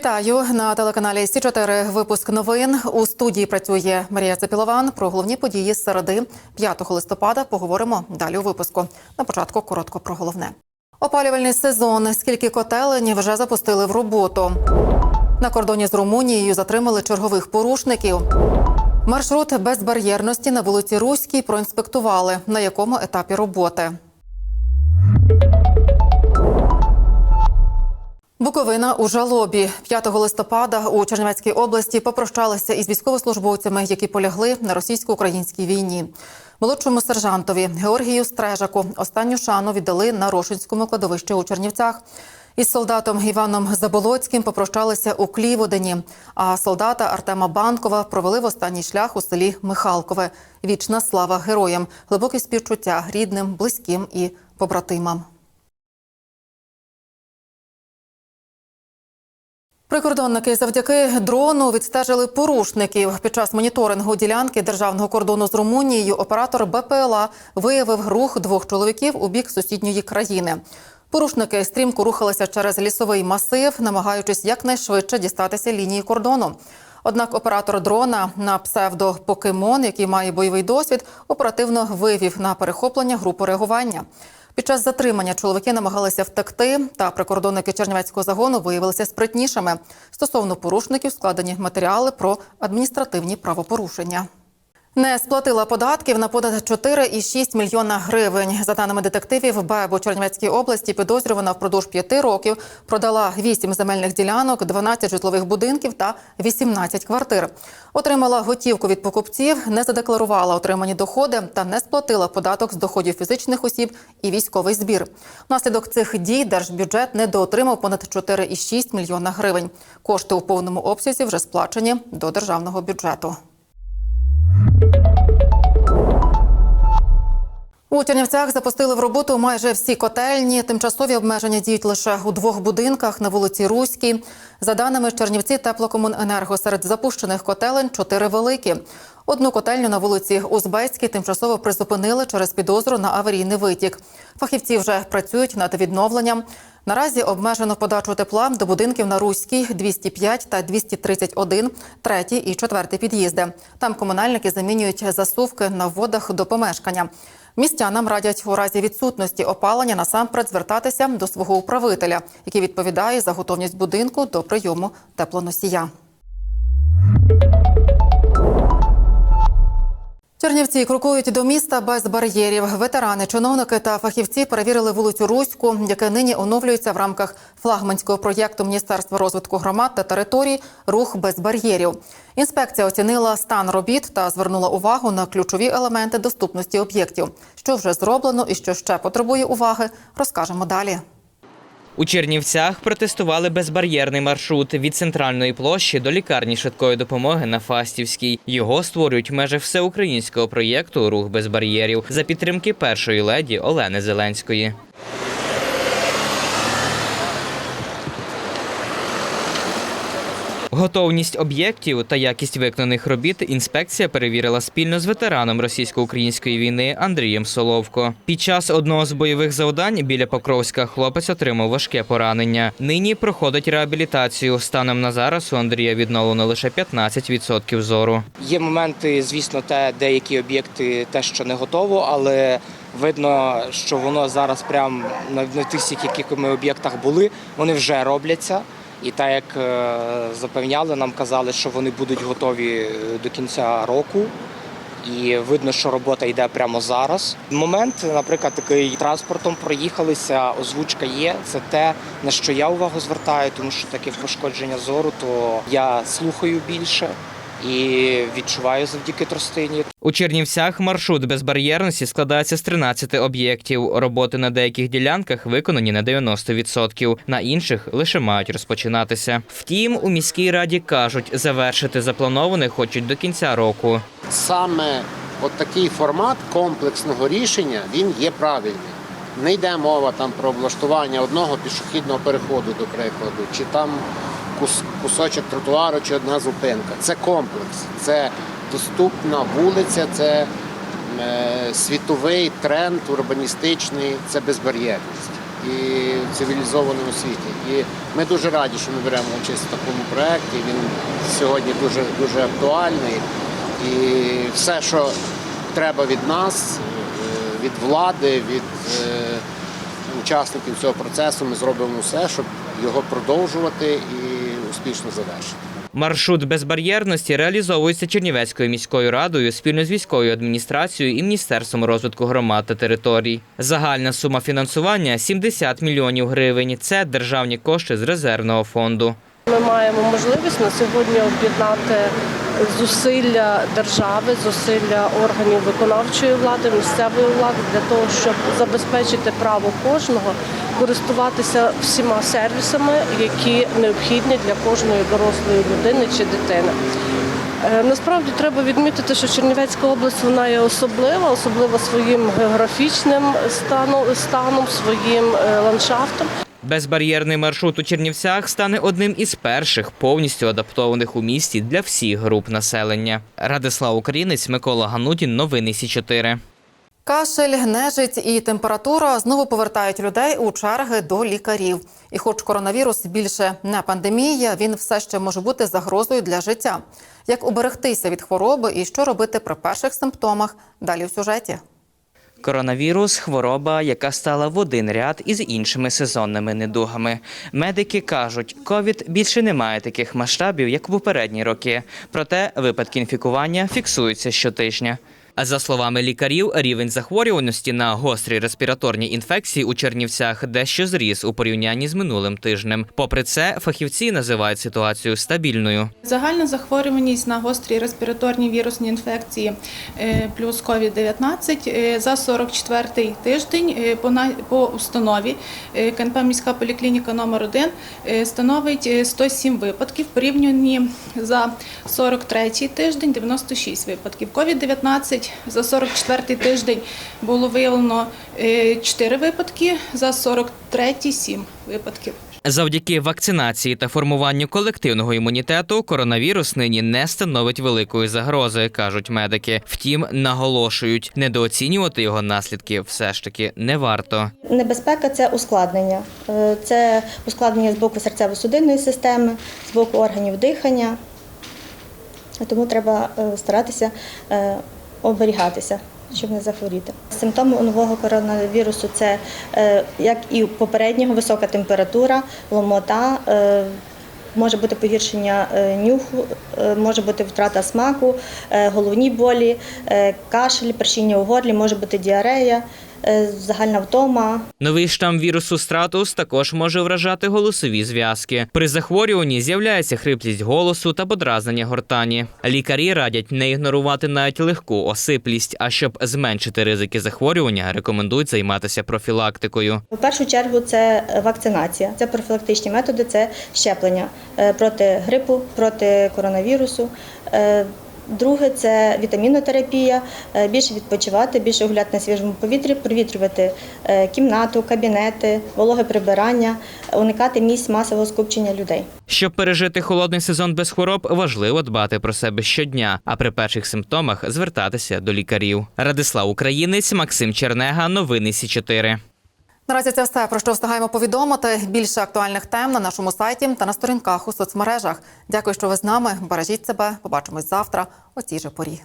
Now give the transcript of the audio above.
Вітаю на телеканалі Сі 4 Випуск новин у студії працює Марія Цепілован. Про головні події з середи 5 листопада поговоримо далі у випуску. На початку коротко про головне. Опалювальний сезон. Скільки котелень вже запустили в роботу. На кордоні з Румунією затримали чергових порушників. Маршрут безбар'єрності на вулиці Руській проінспектували. На якому етапі роботи. Буковина у жалобі 5 листопада у Чернівецькій області попрощалися із військовослужбовцями, які полягли на російсько-українській війні. Молодшому сержантові Георгію Стрежаку останню шану віддали на Рошинському кладовищі у Чернівцях. Із солдатом Іваном Заболоцьким попрощалися у Кліводині, а солдата Артема Банкова провели в останній шлях у селі Михалкове. Вічна слава героям, глибоке співчуття рідним, близьким і побратимам. Прикордонники завдяки дрону відстежили порушників. Під час моніторингу ділянки державного кордону з Румунією оператор БПЛА виявив рух двох чоловіків у бік сусідньої країни. Порушники стрімко рухалися через лісовий масив, намагаючись якнайшвидше дістатися лінії кордону. Однак оператор дрона на псевдо Покемон, який має бойовий досвід, оперативно вивів на перехоплення групу реагування. Під час затримання чоловіки намагалися втекти, та прикордонники Чернівецького загону виявилися спритнішими. Стосовно порушників складені матеріали про адміністративні правопорушення. Не сплатила податків на понад 4,6 мільйона гривень. За даними детективів, БЕБ у Чернівецькій області підозрювана впродовж п'яти років продала 8 земельних ділянок, 12 житлових будинків та 18 квартир. Отримала готівку від покупців, не задекларувала отримані доходи та не сплатила податок з доходів фізичних осіб і військовий збір. Внаслідок цих дій держбюджет недоотримав понад 4,6 мільйона гривень. Кошти у повному обсязі вже сплачені до державного бюджету. У Чернівцях запустили в роботу майже всі котельні. Тимчасові обмеження діють лише у двох будинках на вулиці Руській. За даними Чернівці теплокомуненерго серед запущених котелень чотири великі. Одну котельню на вулиці Узбецькій тимчасово призупинили через підозру на аварійний витік. Фахівці вже працюють над відновленням. Наразі обмежено подачу тепла до будинків на Руській 205 та 231, третій і четвертий під'їзди. Там комунальники замінюють засувки на вводах до помешкання. Містянам радять у разі відсутності опалення насамперед звертатися до свого управителя, який відповідає за готовність будинку до прийому теплоносія. Чернівці крокують до міста без бар'єрів. Ветерани, чиновники та фахівці перевірили вулицю Руську, яка нині оновлюється в рамках флагманського проєкту Міністерства розвитку громад та територій Рух без бар'єрів. Інспекція оцінила стан робіт та звернула увагу на ключові елементи доступності об'єктів. Що вже зроблено і що ще потребує уваги, розкажемо далі. У Чернівцях протестували безбар'єрний маршрут від центральної площі до лікарні швидкої допомоги на Фастівській. Його створюють в межах всеукраїнського проєкту Рух без бар'єрів за підтримки першої леді Олени Зеленської. Готовність об'єктів та якість виконаних робіт інспекція перевірила спільно з ветераном російсько-української війни Андрієм Соловко. Під час одного з бойових завдань біля Покровська хлопець отримав важке поранення. Нині проходить реабілітацію. Станом на зараз у Андрія відновлено лише 15% зору. Є моменти, звісно, те, деякі об'єкти те, що не готово, але видно, що воно зараз прямо на, тих яких ми об'єктах були, вони вже робляться. І так як е, запевняли, нам казали, що вони будуть готові е, до кінця року. І видно, що робота йде прямо зараз. Момент, наприклад, такий транспортом проїхалися, озвучка є. Це те, на що я увагу звертаю, тому що таке пошкодження зору, то я слухаю більше і відчуваю завдяки тростині. У Чернівцях маршрут безбар'єрності складається з 13 об'єктів. Роботи на деяких ділянках виконані на 90%, на інших лише мають розпочинатися. Втім, у міській раді кажуть, завершити заплановане хочуть до кінця року. саме от такий формат комплексного рішення він є правильний. Не йде мова там про облаштування одного пішохідного переходу, до прикладу, чи там кусочок тротуару, чи одна зупинка. Це комплекс, це доступна вулиця, це е, світовий тренд урбаністичний, це безбар'єрність. і в цивілізованому світі. І ми дуже раді, що ми беремо участь в такому проєкті. Він сьогодні дуже, дуже актуальний. І все, що треба від нас, е, від влади, від е, учасників цього процесу, ми зробимо все, щоб його продовжувати і успішно завершити. Маршрут безбар'єрності реалізовується Чернівецькою міською радою спільно з військовою адміністрацією і Міністерством розвитку громад та територій. Загальна сума фінансування 70 мільйонів гривень. Це державні кошти з резервного фонду. Ми маємо можливість на сьогодні об'єднати зусилля держави, зусилля органів виконавчої влади, місцевої влади для того, щоб забезпечити право кожного користуватися всіма сервісами, які необхідні для кожної дорослої людини чи дитини. Е, Насправді треба відмітити, що Чернівецька область вона є особлива, особлива своїм географічним станом своїм е, ландшафтом. Безбар'єрний маршрут у Чернівцях стане одним із перших повністю адаптованих у місті для всіх груп населення. Радислав Українець, Микола Ганутін. Новини Сі 4 Кашель, нежить і температура знову повертають людей у черги до лікарів. І хоч коронавірус більше не пандемія, він все ще може бути загрозою для життя. Як уберегтися від хвороби і що робити при перших симптомах? Далі в сюжеті. Коронавірус хвороба, яка стала в один ряд із іншими сезонними недугами. Медики кажуть, ковід більше не має таких масштабів, як в попередні роки. Проте випадки інфікування фіксуються щотижня. За словами лікарів, рівень захворюваності на гострі респіраторні інфекції у Чернівцях дещо зріс у порівнянні з минулим тижнем. Попри це, фахівці називають ситуацію стабільною. Загальна захворюваність на гострі респіраторні вірусні інфекції е, плюс COVID-19 е, за 44-й тиждень е, по, установі КНП міська поліклініка номер 1 е, становить е, 107 випадків, порівняні за 43-й тиждень 96 випадків. COVID-19 за 44-й тиждень було виявлено 4 випадки, за 43-й – 7 випадків. Завдяки вакцинації та формуванню колективного імунітету коронавірус нині не становить великої загрози, кажуть медики. Втім, наголошують, недооцінювати його наслідки все ж таки не варто. Небезпека це ускладнення. Е, Це ускладнення з боку серцево-судинної системи, з боку органів дихання. Тому треба е, старатися е, оберігатися, щоб не захворіти. Симптоми нового коронавірусу це, е, як і попереднього, висока температура, ломота. е, Може бути погіршення е, нюху, може бути втрата смаку, головні болі, кашель, першіння у горлі, може бути діарея, загальна втома, Новий штам вірусу стратус також може вражати голосові зв'язки. При захворюванні з'являється хриплість голосу та подразнення гортані. Лікарі радять не ігнорувати навіть легку осиплість. А щоб зменшити ризики захворювання, рекомендують займатися профілактикою. В першу чергу це вакцинація, це профілактичні методи, це щеплення е, проти грипу, проти коронавірусу. Друге це вітамінотерапія, е, більше відпочивати, більше гуляти на свіжому повітрі, провітрювати е, кімнату, кабінети, вологе прибирання, уникати місць масового скупчення людей. Щоб пережити холодний сезон без хвороб, важливо дбати про себе щодня, а при перших симптомах звертатися до лікарів. Радислав Українець, Максим Чернега, новини Сі 4 Наразі це все про що встигаємо повідомити. Більше актуальних тем на нашому сайті та на сторінках у соцмережах. Дякую, що ви з нами. Бережіть себе. Побачимось завтра о цій же порі.